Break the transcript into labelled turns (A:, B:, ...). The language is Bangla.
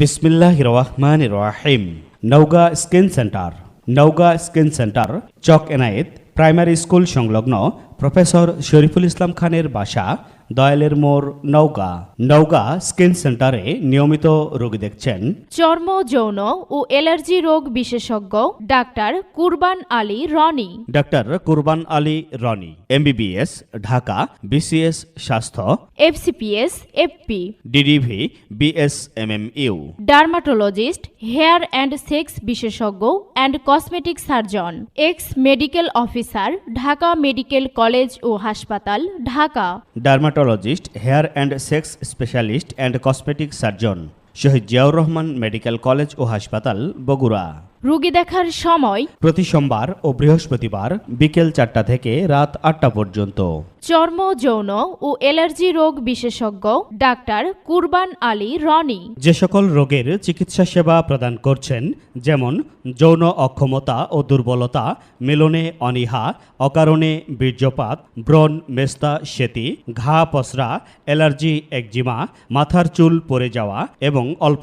A: বিসমিল্লাহ রহমান রাহিম Naogaon skin centre Naogaon skin centre Chak Enayet primary school সংলগ্ন প্রফেসর শরীফুল ইসলাম খানের বাসা দয়ালের মোড় নৌকা। নৌকা স্কিন সেন্টারে নিয়মিত রোগী দেখছেন।
B: চর্ম যৌন ও অ্যালার্জি রোগ বিশেষজ্ঞ doctor Kurban Ali Roni.
A: Doctor Kurban Ali Roni MBBS Dhaka BCS স্বাস্থ্য
B: FCPS FP.
A: DDV BSMMU.
B: Dermatologist hair and sex বিশেষজ্ঞ and cosmetic surgeon ex medical officer Dhaka medical college ও হাসপাতাল Dhaka.
A: Dermatologist hair and sex specialist and cosmetic surgeon Shahid Ziaur Rahman medical college ও হাসপাতাল বগুড়া
B: রোগী দেখার সময়
A: প্রতি সোমবার ও বৃহস্পতিবার বিকেল চারটা থেকে রাত আটটা পর্যন্ত।
B: চর্ম যৌন ও অ্যালার্জি রোগ বিশেষজ্ঞ ডাক্তার কুরবান আলী রনি।
A: যে সকল রোগের চিকিৎসা সেবা প্রদান করছেন যেমন যৌন অক্ষমতা ও দুর্বলতা মিলনে অনীহা অকারণে বীর্যপাত ব্রণ মেস্তা সেতি ঘা পসরা অ্যালার্জি একজিমা মাথার চুল পড়ে যাওয়া এবং অল্প